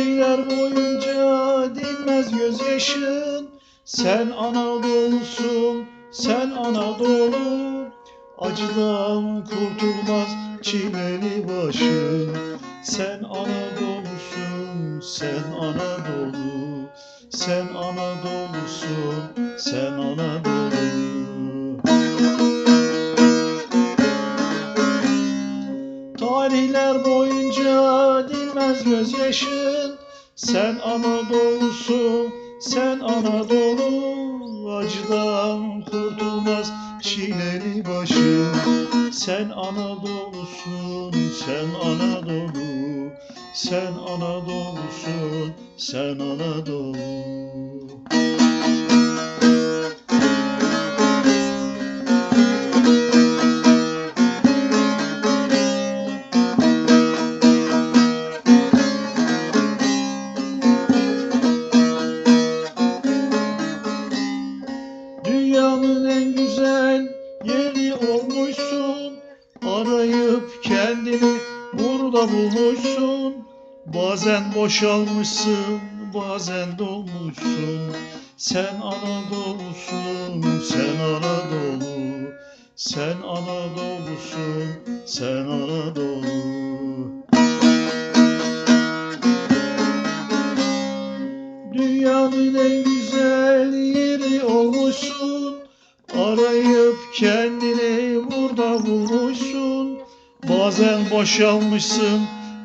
Vadiller boyunca dinmez gözyaşın. Sen Anadolu'sun, sen Anadolu. Acıdan kurtulmaz çileli başın. Sen Anadolu'sun, sen Anadolu. Sen Anadolu'sun, sen Anadolu. Tarihler boyunca dinmez gözyaşı sen Anadolu'sun, sen Anadolu Acıdan kurtulmaz çileli başın Sen Anadolu'sun, sen Anadolu Sen Anadolu'sun, sen Anadolu güzel yeri olmuşsun. Arayıp kendini burada bulmuşsun. Bazen boşalmışsın, bazen dolmuşsun. Sen Anadolu'sun, sen Anadolu. Sen Anadolu'sun, sen Anadolu. Dünyanın en güzel yeri olmuşsun Arayıp kendini burada bulmuşsun. Bazen boşalmışsın,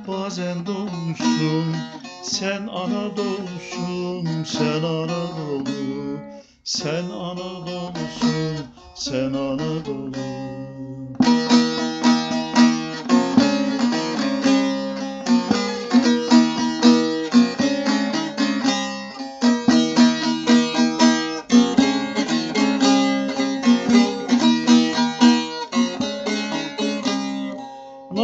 bazen dolmuşsun Sen Anadolu'sun, sen Anadolu. Sen Anadolu'sun, sen Anadolu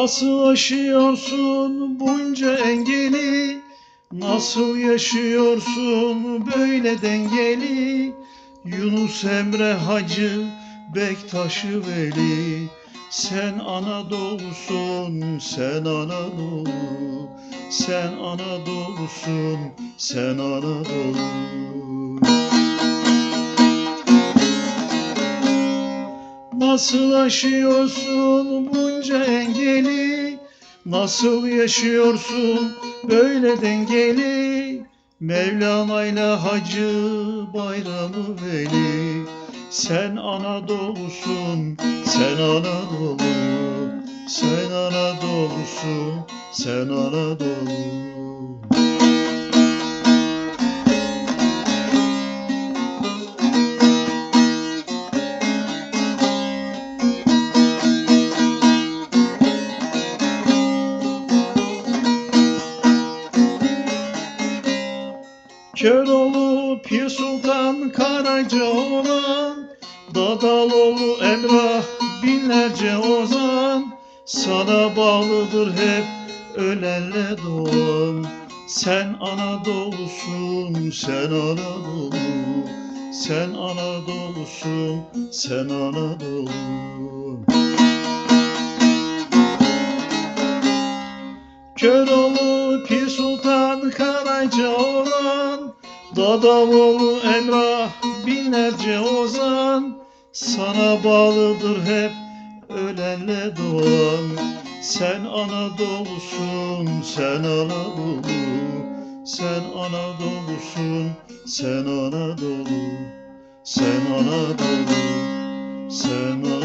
Nasıl aşıyorsun bunca engeli? Nasıl yaşıyorsun böyle dengeli? Yunus Emre Hacı Bektaş'ı Veli Sen Anadolu'sun, sen Anadolu Sen Anadolu'sun, sen Anadolu Nasıl aşıyorsun bunca engeli? Nasıl yaşıyorsun böyle dengeli? Mevlana'yla Hacı Bayramı Veli Sen Anadolu'sun, sen Anadolu Sen Anadolu'sun, sen Anadolu Köroğlu Pir Sultan Karaca olan Dadaloğlu Emrah binlerce ozan. Sana bağlıdır hep ölenle doğan. Sen Anadolu'sun, sen Anadolu. Sen Anadolu'sun, sen Anadolu. Köroğlu Dadavoğlu Emrah binlerce ozan. Sana bağlıdır hep ölenle doğan. Sen Anadolu'sun, sen Anadolu. Sen Anadolu'sun, sen Anadolu. Sen Anadolu, sen Anadolu